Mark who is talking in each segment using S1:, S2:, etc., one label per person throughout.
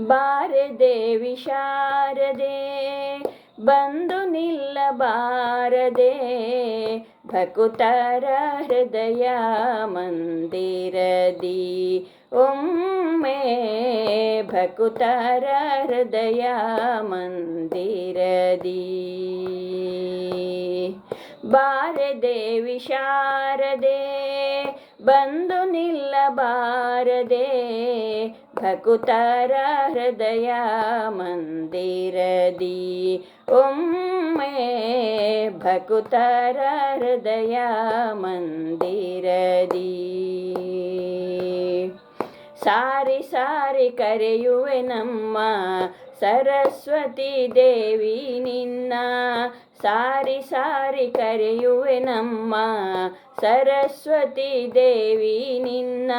S1: ಬಾರೆ ದೇವಿ ಶಾರದೆ ಬಂದು ನಿಲ್ಲಬಾರದೆ ಭಕುತರ ಹೃದಯ ಮಂದಿರದಿ ಒಮ್ಮೆ ಭಕುತರ ಹೃದಯ ಮಂದಿರದಿ ಬಾರೆ ದೇವಿ ಶಾರದೆ ಬಂದು ನಿಲ್ಲಬಾರದೆ ಭಕುತರ ಹೃದಯ ಮಂದಿರದಿ ಒಮ್ಮೆ ಭಕುತರ ಹೃದಯ ಮಂದಿರದಿ ಸಾರಿ ಸಾರಿ ಕರೆಯುವೆ ನಮ್ಮ ಸರಸ್ವತಿ ದೇವಿ ನಿನ್ನ ಸಾರಿ ಸಾರಿ ಕರೆಯುವೆ ನಮ್ಮ ಸರಸ್ವತಿ ದೇವಿ ನಿನ್ನ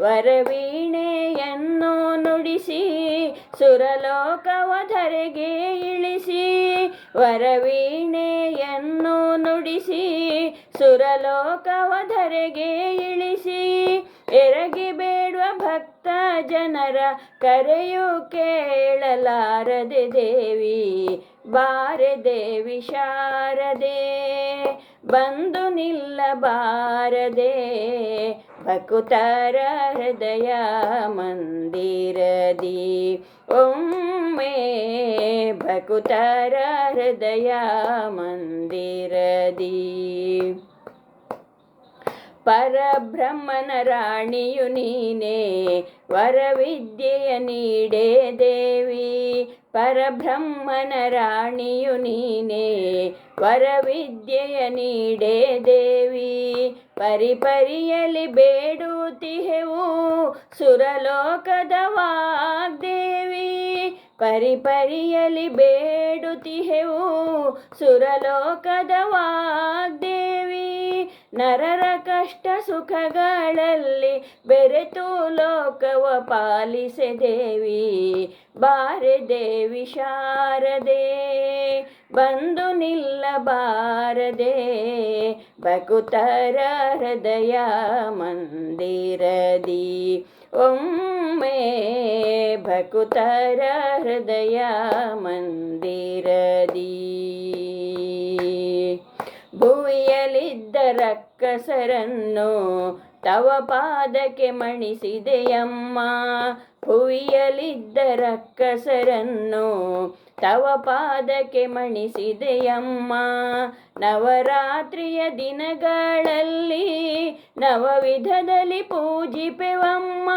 S1: ವರವೀಣೆಯನ್ನು ನುಡಿಸಿ, ಸುರಲೋಕವ ಧರೆಗೆ ಇಳಿಸಿ, ವರವೀಣೆಯನ್ನು ನುಡಿಸಿ, ಸುರಲೋಕವ ಧರೆಗೆ ಇಳಿಸಿ. ಎರಗಿ ಬೇಡುವ ಭಕ್ತ ಜನರ ಕರೆಯು ಕೇಳಲಾರದೆ ದೇವಿ, ಬಾರೆ ದೇವಿ ಶಾರದೆ, ಬಂದು ನಿಲ್ಲಬಾರದೆ, ಭಕುತರ ಹೃದಯ ಮಂದಿರದಿ. ಒಮ್ಮೆ ಭಕುತರ ಹೃದಯ ಮಂದಿರದಿ. ಪರಬ್ರಹ್ಮನ ರಾಣಿಯು ನೀನೇ, ವರವಿದ್ಯೆಯ ನೀಡೇ ದೇವಿ. ಪರಬ್ರಹ್ಮನ ರಾಣಿಯು ನೀನೇ, ವರವಿದ್ಯೆಯ ನೀಡೇ ದೇವಿ. ಪರಿಪರಿಯಲಿ ಬೇಡುತ್ತಿಹೆವು ಸುರಲೋಕದ ವಾಗ್ದೇವಿ. ಪರಿಪರಿಯಲಿ ಬೇಡುತ್ತಿಹೆವು ಸುರಲೋಕದ ವಾಗ್ದೇವಿ. ನರರ ಕಷ್ಟ ಸುಖಗಳಲ್ಲಿ ಬೆರೆತು ಲೋಕವ ಪಾಲಿಸೆ ದೇವಿ ಬಾರೆ ದೇವಿ ಶಾರದೆ, ಬಂದು ನಿಲ್ಲಬಾರದೆ. ಬಕುತರ ಹೃದಯ ಮಂದಿರದಿ. ಒಮ್ಮೆ ಭಕುತರ ಹೃದಯ ಮಂದಿರದಿ. ಭುವಿಯಲಿದ್ದ ರಕ್ಕಸರನ್ನು ತವ ಪಾದಕ್ಕೆ ಮಣಿಸಿದೆಯಮ್ಮ. ಭುವಿಯಲಿದ್ದ ರಕ್ಕಸರನ್ನು ತವ ಪಾದಕ್ಕೆ ಮಣಿಸಿದೆಯಮ್ಮ. ನವರಾತ್ರಿಯ ದಿನಗಳಲ್ಲಿ ನವವಿಧದಲ್ಲಿ ಪೂಜಿಪೆವಮ್ಮ.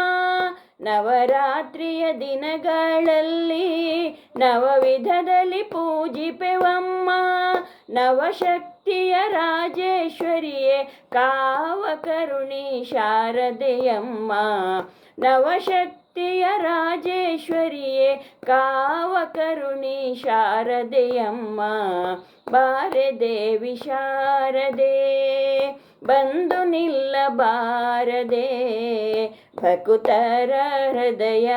S1: ನವರಾತ್ರಿಯ ದಿನಗಳಲ್ಲಿ ನವವಿಧದಲ್ಲಿ ಪೂಜಿಪೆವಮ್ಮ. ನವಶಕ್ತಿಯ ರಾಜೇಶ್ವರಿಯೇ, ಕಾವ ಕರುಣಿ ಶಾರದೆಯಮ್ಮ. ನವಶಕ್ತಿಯ ರಾಜೇಶ್ವರಿಯೇ, ಕಾವ ಕರುಣಿ ಶಾರದೆಯಮ್ಮ. ಬಾರೆ ದೇವಿ ಶಾರದೆ, ಬಂದು ನಿಲ್ಲಬಾರದೆ. ಭಕುತರ ಹೃದಯ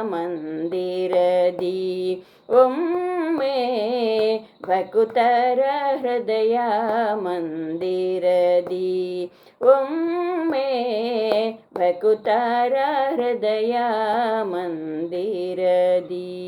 S1: ಮಂದಿರದಿ, ಒಮ್ಮೆ भकुतरहृदया मन्दिरदि ॐ मे भकुतरहृदया मन्दरी